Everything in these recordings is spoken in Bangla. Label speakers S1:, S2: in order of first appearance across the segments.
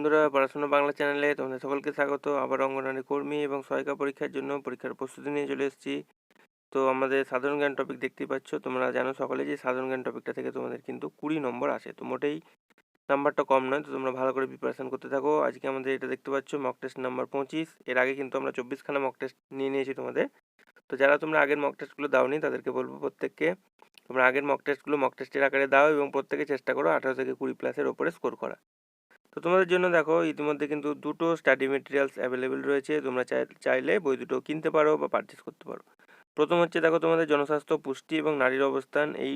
S1: বন্ধুরা, পড়াশোনা বাংলা চ্যানেলে তোমাদের সকলকে স্বাগত। আবার অঙ্গনারী কর্মী এবং সহায়িকা পরীক্ষার জন্য পরীক্ষার প্রস্তুতি নিয়ে চলে এসেছি। তো আমাদের সাধারণ জ্ঞান টপিক দেখতেই পাচ্ছ। তোমরা জানো সকলে যে সাধারণ জ্ঞান টপিকটা থেকে তোমাদের কিন্তু কুড়ি নম্বর আসে। তো মোটেই নাম্বারটা কম নয়, তো তোমরা ভালো করে প্রিপারেশন করতে থাকো। আজকে আমাদের এটা দেখতে পাচ্ছ মক টেস্ট নাম্বার পঁচিশ। এর আগে কিন্তু আমরা চব্বিশখানা মক টেস্ট নিয়ে নিয়েছি তোমাদের। তো যারা তোমরা আগের মক টেস্টগুলো দাওনি, তাদেরকে বলব প্রত্যেককে, তোমরা আগের মক টেস্টগুলো মক টেস্টের আকারে দাও এবং প্রত্যেকে চেষ্টা করো আঠারো থেকে কুড়ি প্লাসের ওপরে স্কোর করা। তো তোমাদের জন্য দেখো, ইতিমধ্যে কিন্তু দুটো স্টাডি মেটেরিয়ালস অ্যাভেলেবেল রয়েছে। তোমরা চাইলে বই দুটো কিনতে পারো বা পারচেস করতে পারো। প্রথম হচ্ছে দেখো, তোমাদের জনস্বাস্থ্য, পুষ্টি এবং নারীর অবস্থান। এই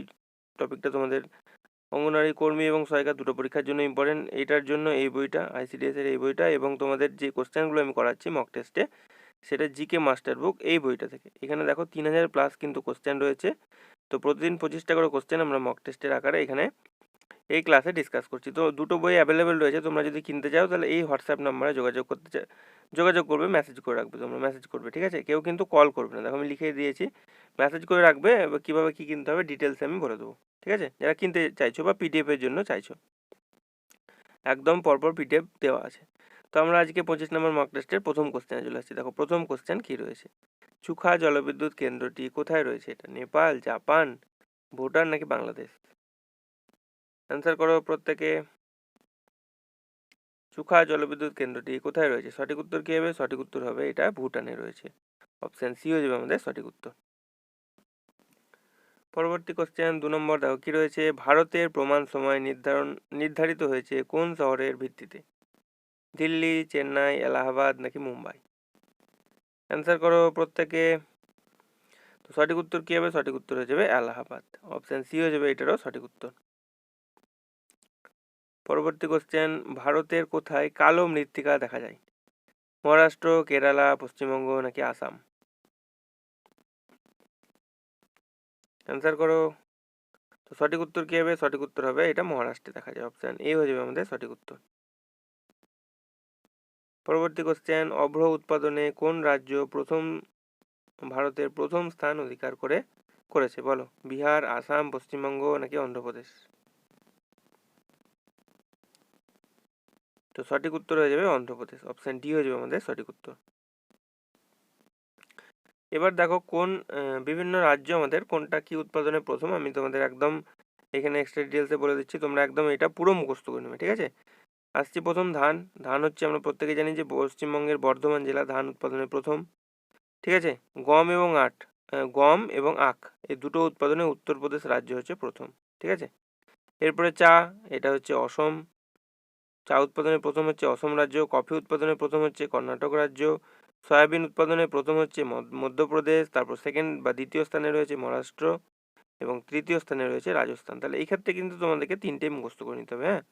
S1: টপিকটা তোমাদের অঙ্গনারী কর্মী এবং সহায়িকা দুটো পরীক্ষার জন্য ইম্পর্টেন্ট এইটার জন্য এই বইটা আইসিডিএস এর এই বইটা এবং তোমাদের যে কোশ্চেনগুলো আমি করাচ্ছি মক টেস্টে সেটা জিকে মাস্টার বুক এই বইটা থেকে। এখানে দেখো, তিন হাজার প্লাস কিন্তু কোশ্চেন রয়েছে। তো প্রতিদিন পঁচিশটা করে কোশ্চেন আমরা মক টেস্টের আকারে এখানে এই ক্লাসে ডিসকাস করছি। তো দুটো বই অ্যাভেলেবেল রয়েছে, তোমরা যদি কিনতে চাও তাহলে এই হোয়াটসঅ্যাপ নাম্বারে যোগাযোগ করতে চা যোগাযোগ করবে মেসেজ করে রাখবে তোমরা মেসেজ করবে, ঠিক আছে? কেউ কিন্তু কল করবে না। দেখো আমি লিখে দিয়েছি মেসেজ করে রাখবে, এবার কীভাবে কী কিনতে হবে ডিটেলসে আমি বলে দেবো, ঠিক আছে? যারা কিনতে চাইছো বা পিডিএফের জন্য চাইছো। একদম পরপর পিডিএফ দেওয়া আছে। তো আমরা আজকে পঁচিশ নম্বর মক টেস্টের প্রথম কোশ্চেনে চলে আসছি। দেখো, প্রথম কোশ্চেন কী রয়েছে? চুখা জলবিদ্যুৎ কেন্দ্রটি কোথায় রয়েছে? এটা নেপাল, জাপান, ভুটান নাকি বাংলাদেশ? অ্যান্সার করো প্রত্যেকে। চুখা জলবিদ্যুৎ কেন্দ্রটি কোথায় রয়েছে? সঠিক উত্তর কী হবে? সঠিক উত্তর হবে এটা ভুটানে রয়েছে। অপশান সি হয়ে যাবে আমাদের সঠিক উত্তর। পরবর্তী কোশ্চেন দু নম্বর দেখো, কী রয়েছে? ভারতের প্রমাণ সময় নির্ধারণ, নির্ধারিত হয়েছে কোন শহরের ভিত্তিতে? দিল্লি, চেন্নাই, এলাহাবাদ নাকি মুম্বাই? অ্যান্সার করো প্রত্যেকে। তো সঠিক উত্তর কী হবে? সঠিক উত্তর হয়ে যাবে এলাহাবাদ। অপশান সি হয়ে যাবে এটারও সঠিক উত্তর। পরবর্তী কোশ্চেন ভারতের কোথায় কালো মৃত্তিকা দেখা যায়? মহারাষ্ট্র, কেরালা, পশ্চিমবঙ্গ নাকি আসাম? অ্যান্সার করো। তো সঠিক উত্তর কী হবে? সঠিক উত্তর হবে এটা মহারাষ্ট্রে দেখা যায় অপশান এ হয়ে যাবে আমাদের সঠিক উত্তর। পরবর্তী কোশ্চেন অভ্র উৎপাদনে কোন রাজ্য প্রথম, ভারতের প্রথম স্থান অধিকার করে, করেছে? বলো। বিহার, আসাম, পশ্চিমবঙ্গ নাকি অন্ধ্রপ্রদেশ? তো সঠিক উত্তর হয়ে যাবে অন্ধ্রপ্রদেশ। অপশান ডি হয়ে যাবে আমাদের সঠিক উত্তর। এবার দেখো কোন বিভিন্ন রাজ্য আমাদের কোনটা কি উৎপাদনে প্রথম, আমি তোমাদের একদম এখানে এক্সট্রা ডিটেলসে বলে দিচ্ছি, তোমরা একদম এটা পুরো মুখস্থ করে নেবে, ঠিক আছে? আসছি প্রথম ধান। ধান হচ্ছে আমরা প্রত্যেকে জানি যে পশ্চিমবঙ্গের বর্ধমান জেলা ধান উৎপাদনে প্রথম, ঠিক আছে? গম এবং আট গম এবং আখ, এই দুটো উৎপাদনে উত্তরপ্রদেশ রাজ্য হচ্ছে প্রথম, ঠিক আছে? এরপরে চা, এটা হচ্ছে অসম চা উৎপাদনে প্রথম হচ্ছে অসম রাজ্য, কফি উৎপাদনে প্রথম হচ্ছে কর্ণাটক রাজ্য, সয়াবিন উৎপাদনে প্রথম হচ্ছে মধ্যপ্রদেশ, তারপর সেকেন্ড বা দ্বিতীয় স্থানে রয়েছে মহারাষ্ট্র এবং তৃতীয় স্থানে রয়েছে রাজস্থান। তাহলে এই ক্ষেত্রে কিন্তু তোমাদেরকে তিনটে মুখস্থ করে নিতে হবে হ্যাঁ?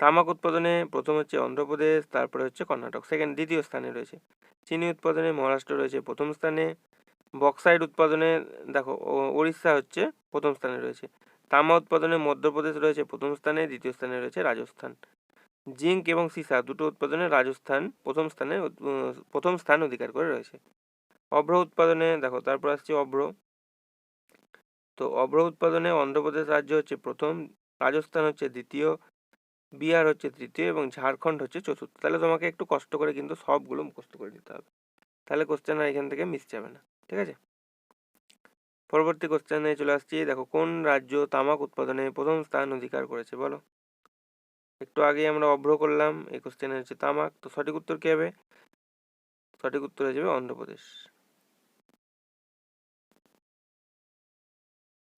S1: তামাক উৎপাদনে প্রথম হচ্ছে অন্ধ্রপ্রদেশ, তারপরে হচ্ছে কর্ণাটক সেকেন্ড দ্বিতীয় স্থানে রয়েছে। চিনি উৎপাদনে মহারাষ্ট্র রয়েছে প্রথম স্থানে বক্সাইড উৎপাদনে, দেখো উড়িষ্যা হচ্ছে প্রথম স্থানে রয়েছে। তামা উৎপাদনে মধ্যপ্রদেশ রয়েছে প্রথম স্থানে, দ্বিতীয় স্থানে রয়েছে রাজস্থান। জিঙ্ক এবং সীসা দুটো উৎপাদনে রাজস্থান প্রথম স্থানে প্রথম স্থান অধিকার করে রয়েছে। অভ্র উৎপাদনে, দেখো তারপর আসছে অভ্র। তো অভ্র উৎপাদনে অন্ধ্রপ্রদেশ রাজ্য হচ্ছে প্রথম, রাজস্থান হচ্ছে দ্বিতীয়, বিহার হচ্ছে তৃতীয় এবং ঝাড়খণ্ড হচ্ছে চতুর্থ। তাহলে তোমাকে একটু কষ্ট করে কিন্তু সবগুলো মুখস্থ করে নিতে হবে। তাহলে কোশ্চেন আর এখান থেকে মিস যাবে না। ঠিক আছে? পরবর্তী কোশ্চেনে চলে আসছি। দেখো, কোন রাজ্য তামাক উৎপাদনে প্রথম স্থান অধিকার করেছে বলো? একটু আগে আমরা অভ্র করলাম, এই কোশ্চেনে হচ্ছে তামাক। তো সঠিক উত্তর কী হবে? সঠিক উত্তর হয়ে যাবে অন্ধ্রপ্রদেশ।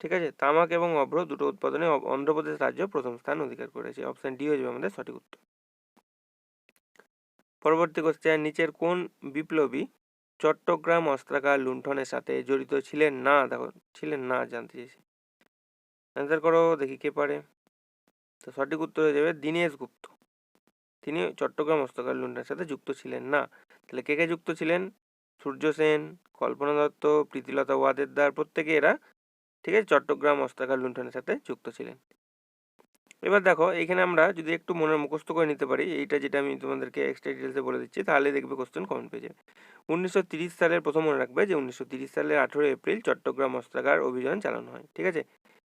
S1: ঠিক আছে, তামাক এবং অভ্র দুটো উৎপাদনে অন্ধ্রপ্রদেশ রাজ্য প্রথম স্থান অধিকার করেছে। অপশান ডি হয়ে যাবে আমাদের সঠিক উত্তর। পরবর্তী কোশ্চেন নিচের কোন বিপ্লবী চট্টগ্রাম অস্ত্রাগার লুণ্ঠনের সাথে জড়িত ছিলেন না, দেখো, ছিলেন না, জানতে চেয়েছি। অ্যান্সার করো, দেখি কে পারে। তো সঠিক উত্তর হয়ে যাবে দীনেশ গুপ্ত। তিনি চট্টগ্রাম অস্ত্রাগার লুণ্ঠনের সাথে যুক্ত ছিলেন না। তাহলে কে কে যুক্ত ছিলেন? সূর্য সেন, কল্পনা দত্ত, প্রীতিলতা ওয়াদেদার, প্রত্যেকে এরা, ঠিক আছে, চট্টগ্রাম অস্ত্রাগার লুণ্ঠনের সাথে যুক্ত ছিলেন। এবার দেখো, এখানে আমরা যদি একটু মনে মুখস্থ করে নিতে পারি, এইটা যেটা আমি তোমাদেরকে এক্সট্রা ডিটেলসে বলে দিচ্ছি, তাহলে দেখবে কোশ্চেন কমেন্ট পেজে উনিশশো সালের প্রথম মনে রাখবে যে, উনিশশো সালের আঠেরো এপ্রিল চট্টগ্রাম অস্ত্রাগার অভিযান চালানো হয়, ঠিক আছে?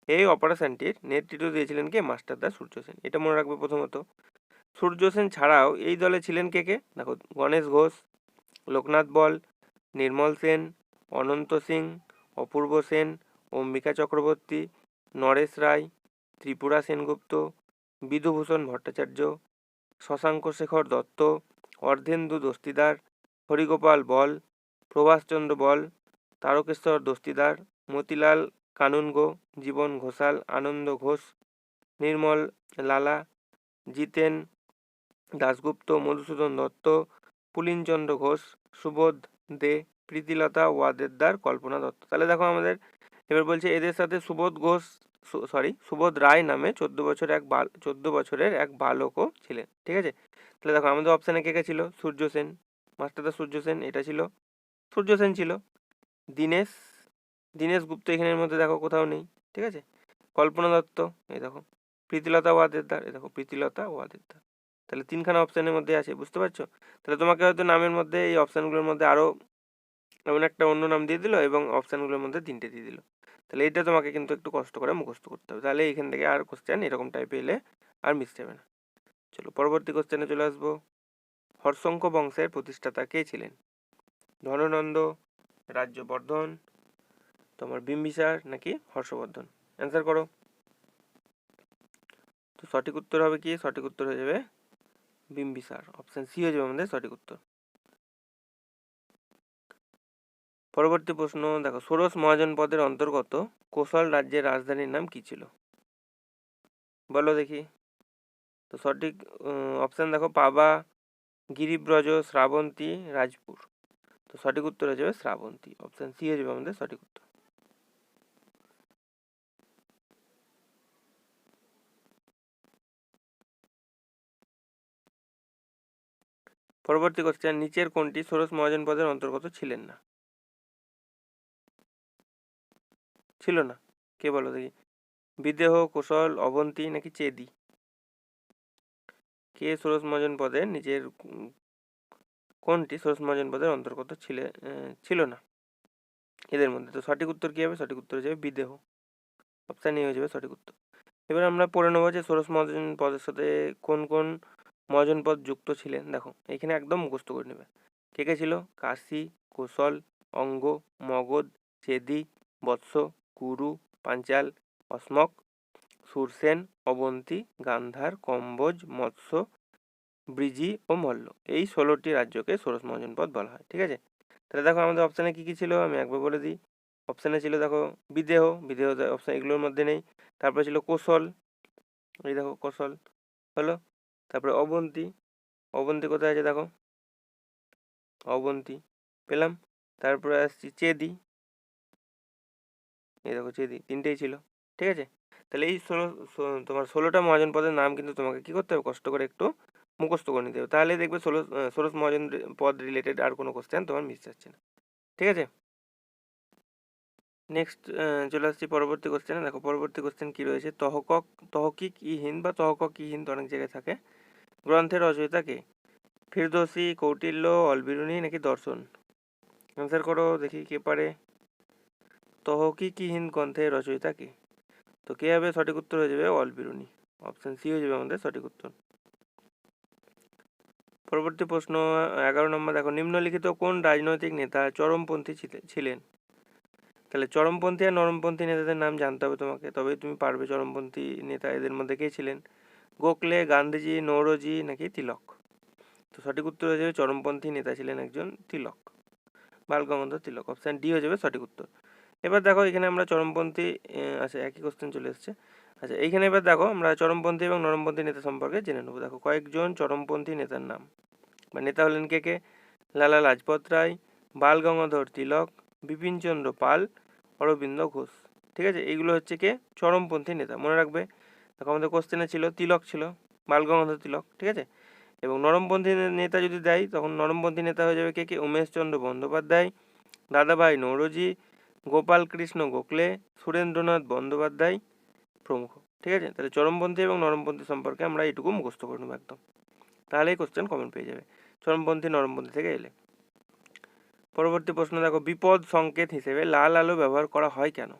S1: এই অপারেশনটির নেতৃত্ব দিয়েছিলেন কে? মাস্টারদা সূর্য সেন। এটা মনে রাখবে প্রথমত। সূর্য সেন ছাড়াও এই দলে ছিলেন কে কে? দেখো, গণেশ ঘোষ, লোকনাথ বল, নির্মল সেন, অনন্ত সিং, অপূর্ব সেন, অম্বিকা চক্রবর্তী, নরেশ রায় ত্রিপুরা সেনগুপ্ত বিধুভূষণ ভট্টাচার্য, শশাঙ্ক শেখর দত্ত, অর্ধেন্দু দস্তিদার, হরিগোপাল বল, প্রভাষচন্দ্র বল, তারকেশ্বর দস্তিদার, মতিলাল কানুনগো, জীবন ঘোষাল, আনন্দ ঘোষ, নির্মল লালা, জিতেন দাশগুপ্ত, মধুসূদন দত্ত, পুলিনচন্দ্র ঘোষ, সুবোধ দে, প্রীতিলতা ওয়াদেদার, কল্পনা দত্ত। তাহলে দেখো আমাদের, এবার বলছে এদের সাথে সুবোধ ঘোষ সরি সুবোধ রায় নামে চোদ্দ বছর এক বাল, চোদ্দ বছরের এক বালকও ছিলেন, ঠিক আছে? তাহলে দেখো, আমাদের অপশানে কে কে ছিল? সূর্য সেন মাস্টারদা সূর্য সেন, এটা ছিল। সূর্য সেন ছিল। দীনেশ দীনেশ গুপ্ত এখানের মধ্যে দেখো কোথাও নেই, ঠিক আছে? কল্পনা দত্ত, এই দেখো। প্রীতিলতা ওয়াদেদার, এই দেখো, প্রীতিলতা ওয়াদেদার। তাহলে তিনখানা অপশানের মধ্যে আছে, বুঝতে পারছ? তাহলে তোমাকে হয়তো নামের মধ্যে এই অপশানগুলোর মধ্যে আরও এমন একটা অন্য নাম দিয়ে দিল এবং অপশানগুলোর মধ্যে তিনটে দিয়ে দিল। তাহলে এটা তোমাকে কিন্তু একটু কষ্ট করে মুখস্থ করতে হবে। তাহলে এখান থেকে আর কোশ্চেন এরকম টাইপে এলে আর মিস যাবে না। চলো, পরবর্তী কোশ্চেনে চলে আসব। হর্ষঙ্ক বংশের প্রতিষ্ঠাতা কে ছিলেন? ধননন্দ, রাজ্যবর্ধন, তোমার বিম্বিসার নাকি হর্ষবর্ধন? অ্যান্সার করো। তো সঠিক উত্তর হবে কি? সঠিক উত্তর হয়ে যাবে বিম্বিসার। অপশান সি হয়ে যাবে আমাদের সঠিক উত্তর। পরবর্তী প্রশ্ন, দেখো, ষোড়শ মহাজন পদের অন্তর্গত কোশল রাজ্যের রাজধানীর নাম কি ছিল? বলো দেখি। তো সঠিক অপশান দেখো, পাবা, গিরিব্রজ, শ্রাবন্তী, রাজপুর। তো সঠিক উত্তর হয়ে যাবে শ্রাবন্তী। অপশান সি হয়ে যাবে আমাদের সঠিক উত্তর। পরবর্তী কোশ্চেন নিচের কোনটি ষোড়শ মহাজন পদের অন্তর্গত ছিলেন না? ছিল না। কে বলো দেখি? বিদেহ, কৌশল, অবন্তী নাকি চেদি? কে ষোড়শ মহাজন পদে নিজের কোনটি ষোড়শ মহাজন পদের অন্তর্গত ছিলে ছিল না? এদের মধ্যে তো সঠিক উত্তর কী হবে? সঠিক উত্তর যাবে বিদেহ। অপশান হয়ে যাবে সঠিক উত্তর। এবার আমরা পড়ে নেব যে ষোড়শ মহাজন পদের সাথে কোন কোন মহাজন পদ যুক্ত ছিলেন? দেখো, এখানে একদম মুখস্থ করে নেবে। কে কে ছিল? কাশি, কৌশল, অঙ্গ, মগধ, চেদি, বৎস কুরু, পাঞ্চাল, অসমক, সুরসেন, অবন্তী, গান্ধার, কম্বোজ, মৎস্য, ব্রিজি ও মল্ল। এই ষোলোটি রাজ্যকে ষোড়শ মহাজনপদ বলা হয়, ঠিক আছে? তাহলে দেখো আমাদের অপশানে কী কী ছিল? আমি একবার বলে দিই। অপশানে ছিল দেখো বিদেহ বিদেহ অপশান এগুলোর মধ্যে নেই। তারপরে ছিল কৌশল, এই দেখো কৌশল হলো। তারপরে অবন্তী অবন্তী কোথায় আছে দেখো? অবন্তী, পেলাম। তারপরে আসছি চেদি এই দেখো চেদি তিনটেই ছিল, ঠিক আছে? তাহলে এই ষোলো তোমার ষোলোটা মহাজন পদের নাম কিন্তু তোমাকে কী করতে হবে? কষ্ট করে একটু মুখস্থ করে নিতে হবে। তাহলে দেখবে ষোলো ষোড়শ মহাজন পদ রিলেটেড আর কোনো কোশ্চেন তোমার মিস যাচ্ছে না, ঠিক আছে? নেক্সট চলে আসছি পরবর্তী কোশ্চেনে দেখো, পরবর্তী কোশ্চেন কী রয়েছে? তহকক, তহকিক ইহীন বা তহকক ইহীন অনেক জায়গায় থাকে। গ্রন্থের রচয়িতা কে? ফিরদোসি, কৌটিল্য, অলবিরুনি নাকি দর্শন? অ্যান্সার করো, দেখি কে পারে। তহকিকহীন গ্রন্থের রচয়িতা কে? তো কে হবে সঠিক উত্তর হয়ে যাবে অলবিরুনি অপশান সি হয়ে যাবে আমাদের সঠিক উত্তর। পরবর্তী প্রশ্ন, এগারো নম্বর। দেখো, নিম্নলিখিত কোন রাজনৈতিক নেতা চরমপন্থী ছিলেন? তাহলে চরমপন্থী আর নরমপন্থী নেতাদের নাম জানতে হবে তোমাকে। তবেই তুমি পারবে চরমপন্থী নেতা এদের মধ্যে কে ছিলেন? গোখলে, গান্ধীজি, নৌরজি নাকি তিলক? তো সঠিক উত্তর হয়ে যাবে চরমপন্থী নেতা ছিলেন একজন তিলক। বাল তিলক। অপশান ডি হয়ে যাবে সঠিক উত্তর। এবার দেখো এখানে আমরা চরমপন্থী আচ্ছা একই কোশ্চেন চলে এসছে। আচ্ছা এইখানে এবার দেখো আমরা চরমপন্থী এবং নরমপন্থী নেতা সম্পর্কে জেনে নেব। দেখো, কয়েকজন চরমপন্থী নেতার নাম। বা নেতা হলেন কে কে? লালা লাজপত রায়, বাল গঙ্গাধর তিলক বিপিনচন্দ্র পাল, অরবিন্দ ঘোষ। ঠিক আছে? এইগুলো হচ্ছে কে? চরমপন্থী নেতা। মনে রাখবে, দেখো আমাদের কোশ্চেনে ছিল, তিলক ছিল, বাল গঙ্গাধর তিলক। ঠিক আছে? এবং নরমপন্থী নেতা যদি দেয়, তখন নরমপন্থী নেতা হয়ে যাবে কে কে? উমেশচন্দ্র বন্দ্যোপাধ্যায়, দাদাভাই নৌরজি গোপাল কৃষ্ণ গোখলে, সুরেন্দ্রনাথ বন্দ্যোপাধ্যায় প্রমুখ। ঠিক আছে? তাহলে চরমপন্থী এবং নরমপন্থী সম্পর্কে আমরা এইটুকু মুখস্থ করে নেব একদম। তাহলেই কোশ্চেন কমন পেয়ে যাবে। চরমপন্থী, নরমপন্থী থেকে এলে। পরবর্তী প্রশ্ন, দেখো, বিপদ সংকেত হিসেবে লাল আলো ব্যবহার করা হয় কেন?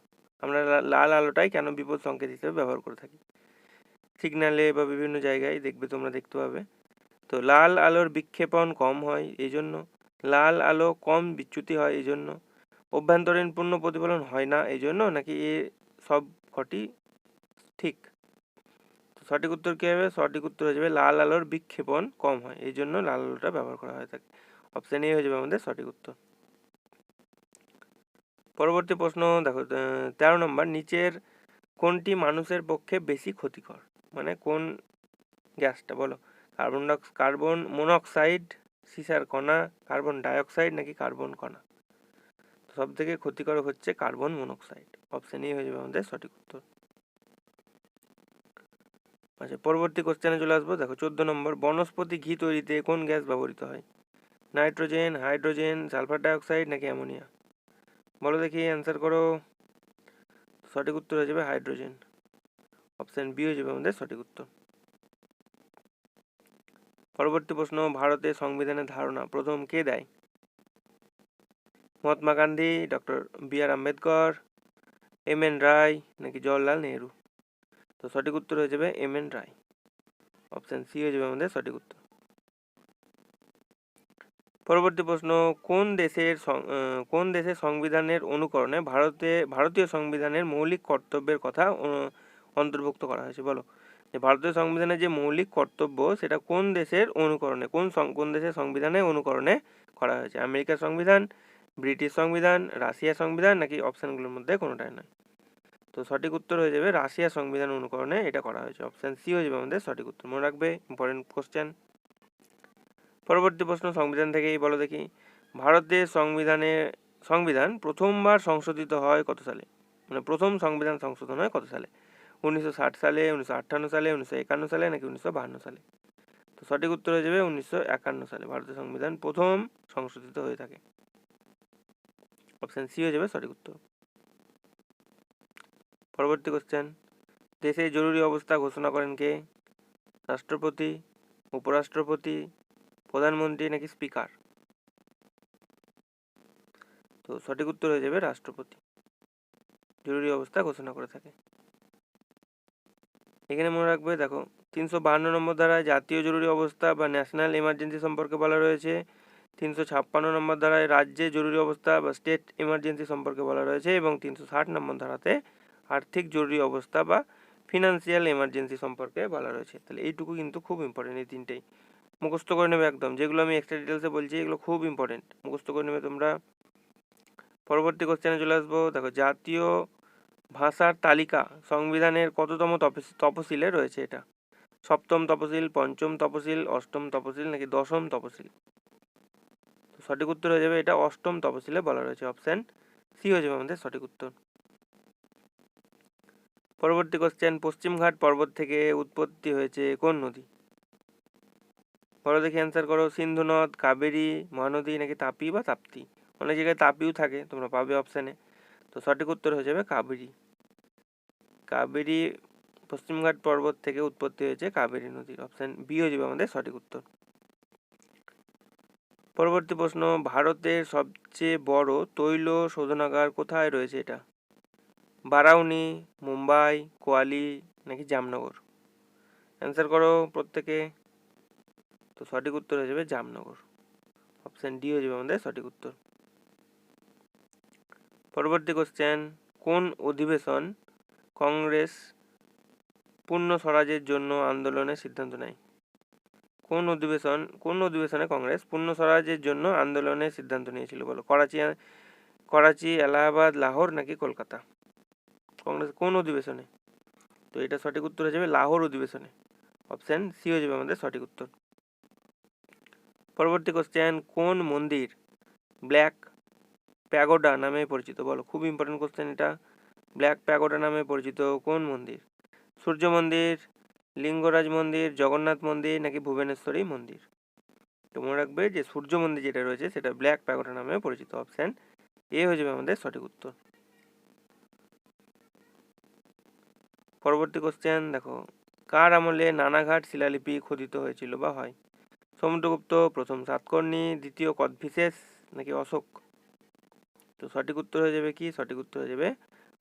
S1: আমরা লাল আলোটাই কেন বিপদ সংকেত হিসেবে ব্যবহার করে থাকি? সিগনালে বা বিভিন্ন জায়গায় দেখবে তোমরা দেখতে পাবে। তো লাল আলোর বিক্ষেপণ কম হয় এই জন্য লাল আলো কম বিচ্যুতি হয় এই জন্য অভ্যন্তরীণ পূর্ণ প্রতিফলন হয় না, এই জন্য নাকি এ সব কটি ঠিক? সঠিক উত্তর কী হবে? সঠিক উত্তর হয়ে যাবে লাল আলোর বিক্ষেপণ কম হয়, এই জন্য লাল আলোটা ব্যবহার করা হয়ে থাকে। অপশান এ হয়ে যাবে আমাদের সঠিক উত্তর। পরবর্তী প্রশ্ন, দেখো তেরো নম্বর, নিচের কোনটি মানুষের পক্ষে বেশি ক্ষতিকর? মানে কোন গ্যাসটা, বলো? কার্বন ডাই, কার্বন মনোক্সাইড, সিসার কণা, কার্বন ডাইঅক্সাইড নাকি কার্বন কণা? সব থেকে ক্ষতিকারক হচ্ছে কার্বন মনোক্সাইড। অপশন এ হয়ে যাবে আমাদের সঠিক উত্তর। আচ্ছা পরবর্তী কোশ্চেনে চলে আসব। দেখো, চোদ্দ নম্বর, বনস্পতি ঘি তৈরিতে কোন গ্যাস ব্যবহৃত হয়? নাইট্রোজেন, হাইড্রোজেন, সালফার ডাইঅক্সাইড নাকি অ্যামোনিয়া? বলো দেখি অ্যান্সার করো। সঠিক উত্তর হয়ে যাবে হাইড্রোজেন। অপশন বি হয়ে যাবে আমাদের সঠিক উত্তর। পরবর্তী প্রশ্ন, ভারতের সংবিধানের ধারণা প্রথম কে দেয়? Mahatma Gandhi, doctor B R Ambedkar, M N Roy নাকি জওয়াহরলাল নেহরু? তো সঠিক উত্তর হয়ে যাবে M N Roy. Option C হয়ে যাবে আমাদের সঠিক উত্তর। পরবর্তী প্রশ্ন, কোন দেশের কোন দেশের সংবিধানের অনুকরণে ভারতে, ভারতীয় সংবিধানের মৌলিক কর্তব্যের কথা অন্তর্ভুক্ত করা হয়েছে? বলো। যে ভারতীয় সংবিধানের যে মৌলিক কর্তব্য, সেটা কোন দেশের অনুকরণে, কোন কোন দেশের সংবিধানের অনুকরণে করা হয়েছে? আমেরিকার সংবিধান ব্রিটিশ সংবিধান, রাশিয়া সংবিধান নাকি অপশানগুলোর মধ্যে কোনোটাই নয়। তো সঠিক উত্তর হয়ে যাবে রাশিয়া সংবিধান অনুকরণে এটা করা হয়েছে। অপশান সি হয়ে যাবে আমাদের সঠিক উত্তর। মনে রাখবে ইম্পর্টেন্ট কোশ্চেন পরবর্তী প্রশ্ন সংবিধান থেকেই বলো দেখি। ভারতের সংবিধানে, সংবিধান প্রথমবার সংশোধিত হয় কত সালে? মানে প্রথম সংবিধান সংশোধন হয় কত সালে? উনিশশো ষাট সালে, উনিশশো আটান্ন সালে, উনিশশো একান্ন সালে নাকি উনিশশো বাহান্ন সালে? তো সঠিক উত্তর হয়ে যাবে উনিশশো একান্ন সালে। ভারতের সংবিধান প্রথম সংশোধিত হয়ে থাকে। অপশান সি হয়ে যাবে, সঠিক উত্তর। পরবর্তী কোশ্চেন দেশে জরুরি অবস্থা ঘোষণা করেন কে? রাষ্ট্রপতি, উপরাষ্ট্রপতি, প্রধানমন্ত্রী নাকি স্পিকার তো সঠিক উত্তর হয়ে যাবে রাষ্ট্রপতি। জরুরি অবস্থা ঘোষণা করে থাকে। এখানে মনে রাখবে, দেখো, তিনশো বাহান্ন নম্বর ধারায় জাতীয় জরুরি অবস্থা বা ন্যাশনাল এমার্জেন্সি সম্পর্কে বলা রয়েছে। তিনশো ছাপ্পান্ন নম্বর ধারায় রাজ্যে জরুরি অবস্থা বা স্টেট এমার্জেন্সি সম্পর্কে বলা রয়েছে এবং তিনশো ষাট নম্বর ধারাতে আর্থিক জরুরি অবস্থা বা ফিনান্সিয়াল এমার্জেন্সি সম্পর্কে বলা রয়েছে। তাহলে এইটুকু কিন্তু খুব ইম্পর্টেন্ট এই তিনটেই। মুখস্থ করে নেবে একদম। যেগুলো আমি এক্সট্রা ডিটেলসে বলছি, এগুলো খুব ইম্পর্টেন্ট মুখস্থ করে নেবে তোমরা। পরবর্তী কোশ্চেনে চলে আসব। দেখো, জাতীয় ভাষার তালিকা সংবিধানের কততম তপশিলে রয়েছে এটা? সপ্তম তপশিল পঞ্চম তপশিল অষ্টম তপশিল নাকি দশম তপশিল সঠিক উত্তর হয়ে যাবে। এটা অষ্টম তপশিলে বলা রয়েছে। অপশান সি হয়ে যাবে আমাদের সঠিক উত্তর। পরবর্তী কোশ্চেন পশ্চিমঘাট পর্বত থেকে উৎপত্তি হয়েছে কোন নদী? বলো দেখি অ্যান্সার করো। সিন্ধু নদ, কাবেরী, মহানদী নাকি তাপি বা তাপ্তি? অনেক জায়গায় তাপিও থাকে, তোমরা পাবে অপশানে তো সঠিক উত্তর হয়ে যাবে কাবেরী। কাবেরী পশ্চিমঘাট পর্বত থেকে উৎপত্তি হয়েছে কাবেরী নদীর। অপশান বি হয়ে যাবে আমাদের সঠিক উত্তর। পরবর্তী প্রশ্ন, ভারতের সবচেয়ে বড় তৈল শোধনাগার কোথায় রয়েছে এটা? বারাউনি, মুম্বাই, কোয়ালি নাকি জামনগর? অ্যান্সার করো প্রত্যেকে। তো সঠিক উত্তর হয়ে যাবে জামনগর। অপশান ডি হয়ে যাবে আমাদের সঠিক উত্তর। পরবর্তী কোশ্চেন কোন অধিবেশন কংগ্রেস পূর্ণ স্বরাজের জন্য আন্দোলনের সিদ্ধান্ত নেয়? কোন অধিবেশন, কোন অধিবেশনে কংগ্রেস পূর্ণ স্বরাজের জন্য আন্দোলনের সিদ্ধান্ত নিয়েছিল বলো? করাচি করাচি, এলাহাবাদ, লাহোর নাকি কলকাতা? কংগ্রেস কোন অধিবেশনে? তো এটা সঠিক উত্তর হয়ে যাবে লাহোর অধিবেশনে। অপশান সি হয়ে যাবে আমাদের সঠিক উত্তর। পরবর্তী কোশ্চেন কোন মন্দির ব্ল্যাক প্যাগোডা নামে পরিচিত? বলো, খুব ইম্পর্টেন্ট কোশ্চেন এটা। ব্ল্যাক প্যাগোডা নামে পরিচিত কোন মন্দির? সূর্য মন্দির লিঙ্গরাজ মন্দির, জগন্নাথ মন্দির নাকি ভুবনেশ্বরী মন্দির? তো মনে রাখবে যে সূর্য মন্দির যেটা রয়েছে সেটা ব্ল্যাক প্যাগোডা নামে পরিচিত। অপশান এ হয়ে যাবে আমাদের সঠিক উত্তর। পরবর্তী কোশ্চেন দেখো, কার আমলে নানাঘাট শিলালিপি খোদিত হয়েছিল বা হয়? সমুদ্রগুপ্ত প্রথম সাতকর্ণী, দ্বিতীয় কদভিসেস নাকি অশোক? তো সঠিক উত্তর হয়ে যাবে কি? সঠিক উত্তর হয়ে যাবে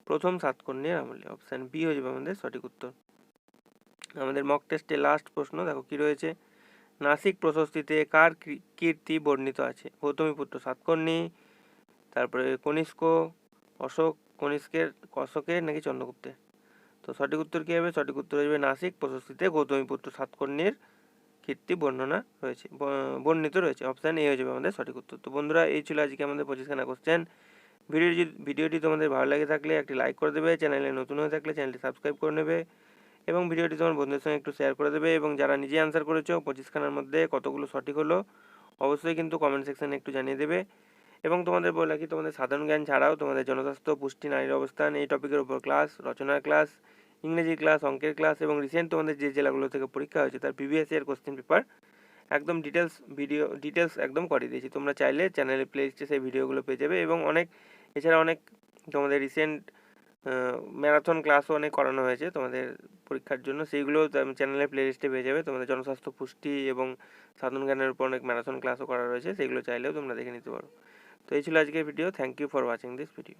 S1: প্রথম সাতকর্ণীর আমলে। অপশান বি হয়ে যাবে আমাদের সঠিক উত্তর। আমাদের মক টেস্টে লাস্ট প্রশ্ন, দেখো কি রয়েছে? নাসিক প্রশস্তিতে কার কীর্তি বর্ণিত আছে? গৌতমীপুত্র সাতকর্ণী, তারপরে কনিষ্ক, অশোক, কনিষ্কের, অশোকের নাকি চন্দ্রগুপ্তের? তো সঠিক উত্তর কী হবে? সঠিক উত্তর আসবে নাসিক প্রশস্তিতে গৌতমীপুত্র সাতকর্ণীর কীর্তি বর্ণনা রয়েছে বর্ণিত রয়েছে। অপশান এ হয়ে যাবে আমাদের সঠিক উত্তর। তো বন্ধুরা, এই ছিল আজকে আমাদের পঁচিশখানা কোশ্চেন ভিডিও ভিডিওটি তোমাদের ভালো লাগে থাকলে একটি লাইক করে দেবে। চ্যানেলে নতুন হয়ে থাকলে চ্যানেলটি সাবস্ক্রাইব করে নেবে। এবং ভিডিওটি তোমার বন্ধুদের সঙ্গে একটু শেয়ার করে দেবে এবং যারা নিজে অ্যান্সার করেছ পঁচিশখানার মধ্যে কতগুলো সঠিক হলো, অবশ্যই কিন্তু কমেন্ট সেকশানে একটু জানিয়ে দেবে। এবং তোমাদের বলে রাখি, তোমাদের সাধারণ জ্ঞান ছাড়াও তোমাদের জনস্বাস্থ্য, পুষ্টি, নারীর অবস্থান, এই টপিকের উপর ক্লাস রচনার ক্লাস ইংরেজি ক্লাস অঙ্কের ক্লাস এবং রিসেন্ট তোমাদের যে জেলাগুলো থেকে পরীক্ষা হয়েছে তার প্রিভিয়াস ইয়ার কোশ্চেন পেপার একদম ডিটেলস ভিডিও ডিটেলস একদম করে দিয়েছি। তোমরা চাইলে চ্যানেলের প্লেলিস্টে সেই ভিডিওগুলো পেয়ে যাবে এবং অনেক, এছাড়া অনেক তোমাদের রিসেন্ট ম্যারাথন ক্লাসও অনেক করানো হয়েছে তোমাদের পরীক্ষার জন্য। সেইগুলো চ্যানেলের প্লেলিস্টে পেয়ে যাবে। তোমাদের জনস্বাস্থ্য পুষ্টি এবং সাধারণ জ্ঞানের উপর অনেক ম্যারাথন ক্লাসও করা রয়েছে। সেগুলো চাইলেও তোমরা দেখে নিতে পারো। তো এই ছিল আজকের video thank you for watching this video